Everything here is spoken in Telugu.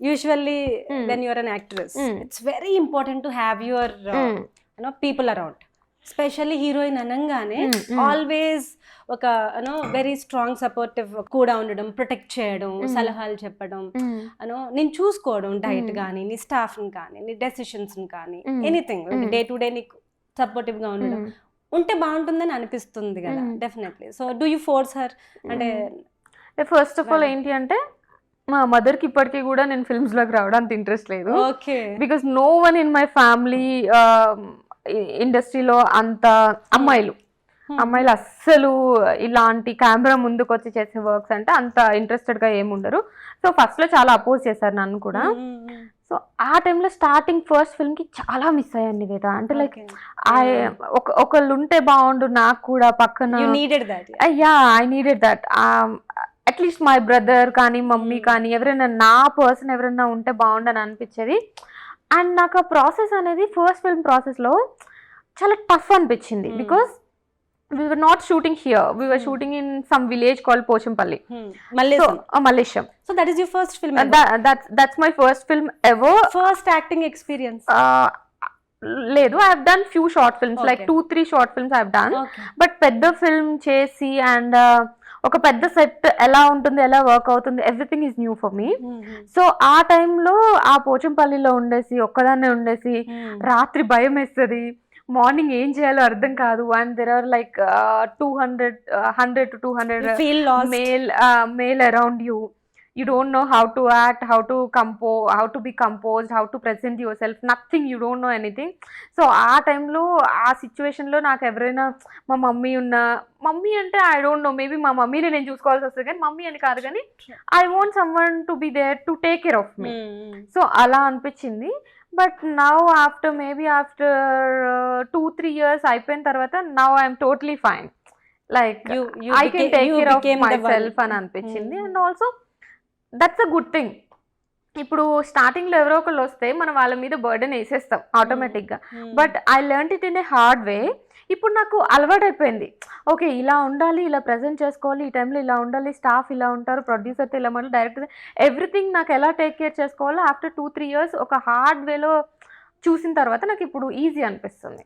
Usually. When you are an actress. It's very important to have your. You know people around specially heroine అనగానే. ఆల్వేస్ ఒక you know very strong supportive కూడా ఉండడం ప్రొటెక్ట్ చేయడం Mm. సలహాలు చెప్పడం. అను నేను చూసుకోవడం డైట్. కానీ నీ స్టాఫ్ని కానీ నీ డెసిషన్స్ని కానీ. ఎనీథింగ్. డే టు డే నీకు సపోర్టివ్గా ఉండడం. ఉంటే బాగుంటుందని అనిపిస్తుంది కదా. Definitely so do you force her అంటే ఫస్ట్ ఆఫ్ ఆల్. ఏంటి అంటే మా మదర్కి ఇప్పటికీ కూడా నేను ఫిల్మ్స్లోకి రావడానికి ఇంట్రెస్ట్ లేదు. Because no one in my family ఇండస్ట్రీలో అంత అమ్మాయిలు. అమ్మాయిలు అస్సలు ఇలాంటి కెమెరా ముందుకు వచ్చి చేసే వర్క్స్ అంటే అంత ఇంట్రెస్టెడ్గా ఏముండరు సో ఫస్ట్లో చాలా అపోజ్ చేశారు నన్ను కూడా. సో ఆ టైంలో స్టార్టింగ్ ఫస్ట్ ఫిల్మ్కి చాలా మిస్ అయ్యాను నివేద. అంటే లైక్ ఒక ఒకళ్ళు ఉంటే బాగుండు నాకు కూడా పక్కన you needed that yeah I needed that at least my brother కానీ మమ్మీ Hmm. కానీ ఎవరైనా నా పర్సన్ ఎవరైనా ఉంటే బాగుండని అనిపించేది. అండ్ నాకు ఆ ప్రాసెస్ అనేది ఫస్ట్ ఫిల్మ్ ప్రాసెస్లో చాలా టఫ్ అనిపించింది. Because we were not shooting here we were. Shooting in some village call Pochampalli మలేషియం so that is your first film that's my first film ever first acting experience లేదు I have done few short films like. Two three short films I have done but పెద్ద ఫిల్మ్ చేసి అండ్ ఒక పెద్ద సెట్ ఎలా ఉంటుంది ఎలా వర్క్ అవుతుంది everything is new for me so ఆ టైంలో ఆ పోచంపల్లిలో ఉండేసి ఒక్కదాన్నే ఉండేసి రాత్రి భయం వేస్తుంది. మార్నింగ్ ఏం చేయాలో అర్థం కాదు. And there are like two hundred hundred to two hundred male male around you you don't know how to act how to compose how to be composed how to present yourself. Nothing you don't know anything. So ఆ టైంలో ఆ సిచ్యువేషన్లో నాకు ఎవరైనా మా మమ్మీ ఉన్న మమ్మీ అంటే ఐ డోంట్ నో మేబీ మా మమ్మీని నేను చూసుకోవాల్సి వస్తుంది కానీ మమ్మీ అని కాదు కానీ I want someone to be there to take care of me so అలా అనిపించింది. But now after maybe after two three years అయిపోయిన తర్వాత now I'm totally fine like I can take care of myself అని అనిపించింది. And also that's a good thing ఇప్పుడు స్టార్టింగ్లో ఎవరో ఒకళ్ళు వస్తే మనం వాళ్ళ మీద బర్డెన్ వేసేస్తాం ఆటోమేటిక్గా. But I learn it in a hard way ఇప్పుడు నాకు అలవాటైపోయింది. ఓకే ఇలా ఉండాలి ఇలా ప్రజెంట్ చేసుకోవాలి ఈ టైంలో ఇలా ఉండాలి స్టాఫ్ ఇలా ఉంటారు ప్రొడ్యూసర్తో ఇలా ఉండాలి డైరెక్టర్ ఎవ్రీథింగ్ నాకు ఎలా టేక్ కేర్ చేసుకోవాలో ఆఫ్టర్ టూ త్రీ ఇయర్స్ ఒక హార్డ్ వేలో చూసిన తర్వాత నాకు ఇప్పుడు ఈజీ అనిపిస్తుంది.